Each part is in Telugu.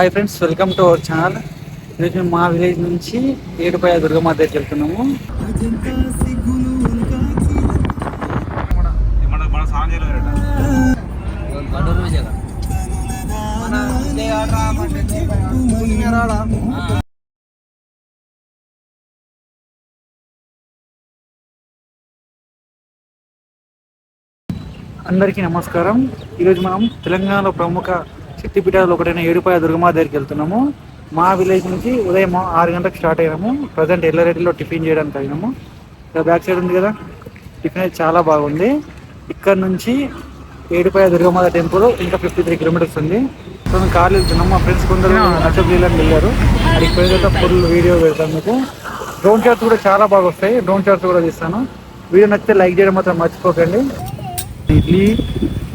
Hi friends welcome to our channel ఈరోజు మేము మా విలేజ్ నుంచి ఏడుపాయ దుర్గమ్మ దగ్గరికి వెళ్తున్నాము. అందరికీ నమస్కారం. ఈరోజు మనం తెలంగాణలో ప్రముఖ శక్తిపీఠాలు ఒకటైన ఏడుపాయ దుర్గమ్మ దగ్గరికి వెళ్తున్నాము. మా విలేజ్ నుంచి ఉదయం ఆరు గంటలకు స్టార్ట్ అయ్యాము ప్రజెంట్ ఎల్లారెడ్డిలో టిఫిన్ చేయడానికి అయినాము. ఇక్కడ బ్యాక్ సైడ్ ఉంది కదా? టిఫిన్ అయితే చాలా బాగుంది. ఇక్కడ నుంచి ఏడుపాయ దుర్గమాత టెంపుల్ ఇంకా ఫిఫ్టీ త్రీ కిలోమీటర్స్ ఉంది. సో మేము కార్లు వెళ్తున్నాం. మా ఫ్రెండ్స్ కొందరు నచ్చబీలని వెళ్ళారు. అది పోయిన ఫుల్ వీడియో పెడతాను మీకు. డ్రోన్ షాట్స్ కూడా చాలా బాగా వస్తాయి. డ్రోన్ షాట్స్ కూడా తీస్తాను. వీడియో నచ్చితే లైక్ చేయడం మాత్రం మర్చిపోకండి. ఇడ్లీ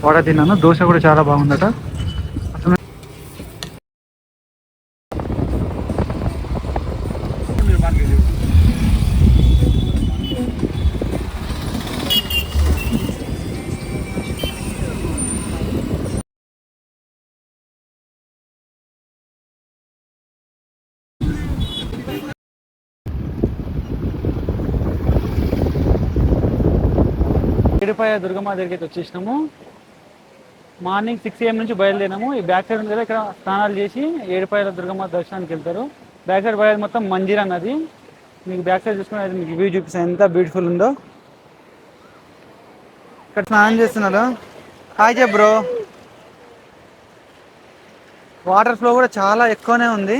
వడ తిన్నాను. దోశ కూడా చాలా బాగుందట. ఏడుపాయ దుర్గమ్మ దగ్గరికి వచ్చేసినాము. మార్నింగ్ సిక్స్ ఏఎం నుంచి బయలుదేరాము ఈ బ్యాక్ సైడ్ ఉంది కదా ఇక్కడ స్నానాలు చేసి ఏడుపాయల దుర్గమ్మ దర్శనానికి వెళ్తారు. బ్యాక్ సైడ్ బయలు మొత్తం మందిర్ అన్నది మీకు బ్యాక్ సైడ్ చూసుకుని మీకు వ్యూ చూపిస్తాను ఎంత బ్యూటిఫుల్ ఉందో. ఇక్కడ స్నానం చేస్తున్నారు. హాయ్ చెప్ బ్రో వాటర్ ఫ్లో కూడా చాలా ఎక్కువనే ఉంది.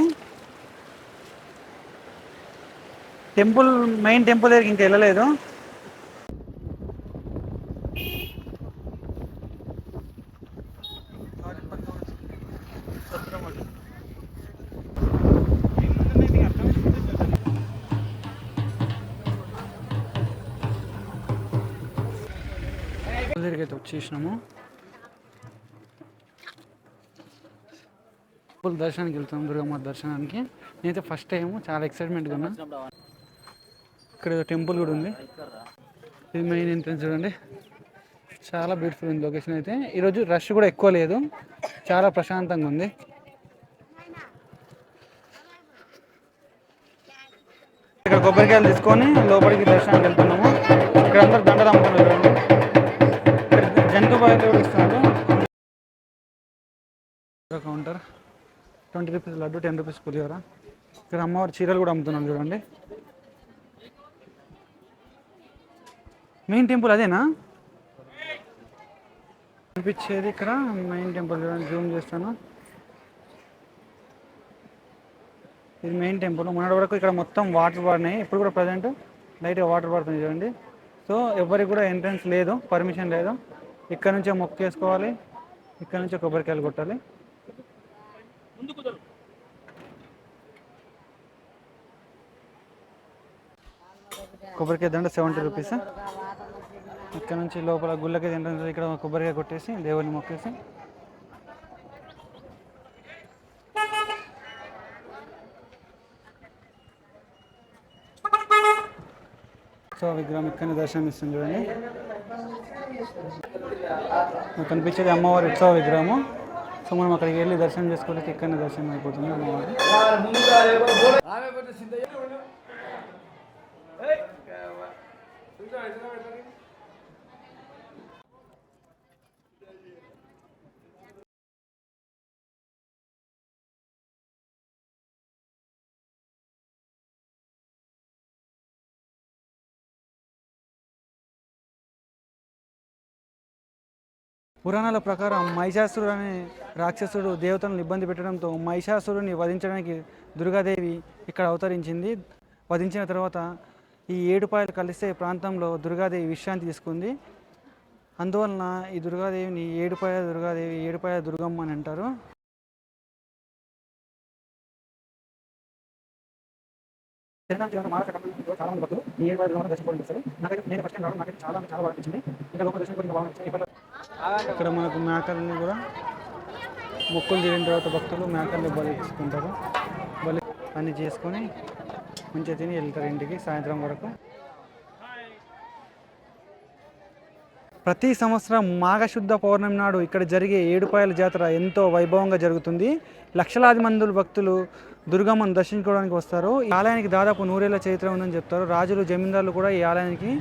టెంపుల్ మెయిన్ టెంపుల్ దగ్గరికి ఇంకా వెళ్ళలేదు. అయితే వచ్చేసినాము. టెంపుల్ దర్శనానికి వెళ్తాం దుర్గమ్మ దర్శనానికి. నేనైతే ఫస్ట్ టైం చాలా ఎక్సైట్మెంట్గా ఉన్నా. ఇక్కడ టెంపుల్ కూడా ఉంది. ఇది మెయిన్ ఎంట్రన్స్ చూడండి. చాలా బ్యూటిఫుల్ ఉంది లొకేషన్ అయితే. ఈరోజు రష్ కూడా ఎక్కువ లేదు. చాలా ప్రశాంతంగా ఉంది. ఇక్కడ కొబ్బరికాయలు తీసుకొని లోపలికి దర్శనానికి వెళ్తున్నాము. ఇక్కడ అందరు దండలు twenty rupees laddu ten rupees pulihora. ఇక్కడ అమ్మవారి చీరలు కూడా అమ్ముతున్నాను చూడండి. మెయిన్ టెంపుల్ అదేనా? అనిపించేది ఇక్కడ మెయిన్ టెంపుల్ చూడండి జూమ్ చేస్తాను. ఇది మెయిన్ టెంపుల్. మొన్నటి వరకు ఇక్కడ మొత్తం వాటర్ పడినాయి ఇప్పుడు కూడా ప్రజెంట్ లైట్గా వాటర్ పడుతుంది చూడండి. సో ఎవరికి కూడా ఎంట్రన్స్ లేదు పర్మిషన్ లేదు. ఇక్కడ నుంచే మొక్కేసుకోవాలి ఇక్కడ నుంచే కొబ్బరికాయలు కొట్టాలి. కొబ్బరికాయ దండ సెవెంటీ రూపీస్. ఇక్కడ నుంచి లోపల గుళ్ళకి ఎంట్రన్స్ ఇక్కడ కొబ్బరికాయ కొట్టేసి దేవుని మొక్కేసి. సో విగ్రహం ఇక్కడనే దర్శనం ఇస్తుంది చూడండి. కనిపించేది అమ్మవారి ఉత్సవ విగ్రహము. సో మనం అక్కడికి వెళ్ళి దర్శనం చేసుకోవడానికి ఇక్కడనే దర్శనం అయిపోతుంది. అమ్మవారి పురాణాల ప్రకారం మహిషాసురుడు అనే రాక్షసుడు దేవతలను ఇబ్బంది పెట్టడంతో మహిషాసురుని వధించడానికి దుర్గాదేవి ఇక్కడ అవతరించింది. వధించిన తర్వాత ఈ ఏడుపాయలు కలిసే ప్రాంతంలో దుర్గాదేవి విశ్రాంతి తీసుకుంది. అందువలన ఈ దుర్గాదేవిని ఏడుపాయ దుర్గాదేవి ఏడుపాయ దుర్గమ్మ అని అంటారు. చాలా మంది భక్తులు ఈ ఏడు దుర్గమ్మ దర్శనం చేస్తారు నాకైతే నేను ఫస్ట్ టైం రావడం నాకైతే చాలా చాలా బాగా అనిపించింది. ఇంకా లోపల దర్శనం కూడా ఇంకా బాగా ఇక్కడ మనకు మేకల్ని కూడా మొక్కులు తీరిన తర్వాత భక్తులు మేకల్ని బలి తీసుకుంటారు బలి అన్ని చేసుకొని మంచిగా తిని వెళ్తారు ఇంటికి సాయంత్రం వరకు. ప్రతి సంవత్సరం మాఘశుద్ధ పౌర్ణమి నాడు ఇక్కడ జరిగే ఏడుపాయల జాతర ఎంతో వైభవంగా జరుగుతుంది. లక్షలాది మందులు భక్తులు దుర్గమ్మను దర్శించుకోవడానికి వస్తారు. ఈ ఆలయానికి దాదాపు నూరేళ్ళ చరిత్ర ఉందని చెప్తారు. రాజులు జమీందారులు కూడా ఈ ఆలయానికి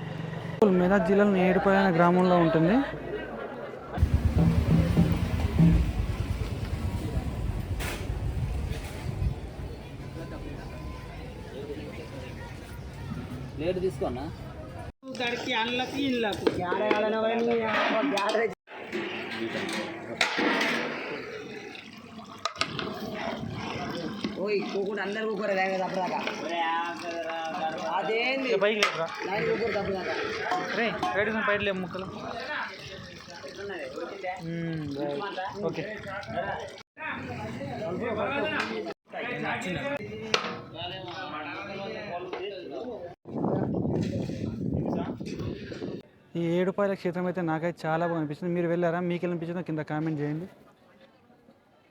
మెదక్ జిల్లాలోని ఏడుపాయల గ్రామంలో ఉంటుంది. ప్లేట్ తీసుకోనా గడికి అన్లకు ఇళ్ళకు. ఓయ్ కూకుడు అందరు కూకురు తప్పదాకా అదేంది? బైక్ లేదురా నైన్ కూకురు తప్పదాకా రే రెడీ బయట లేవు ముక్కలు. ఓకే. ఈ ఏడుపాయల క్షేత్రం అయితే నాకైతే చాలా బాగా అనిపిస్తుంది. మీరు వెళ్ళారా? మీకు అనిపించిందో కింద కామెంట్ చేయండి.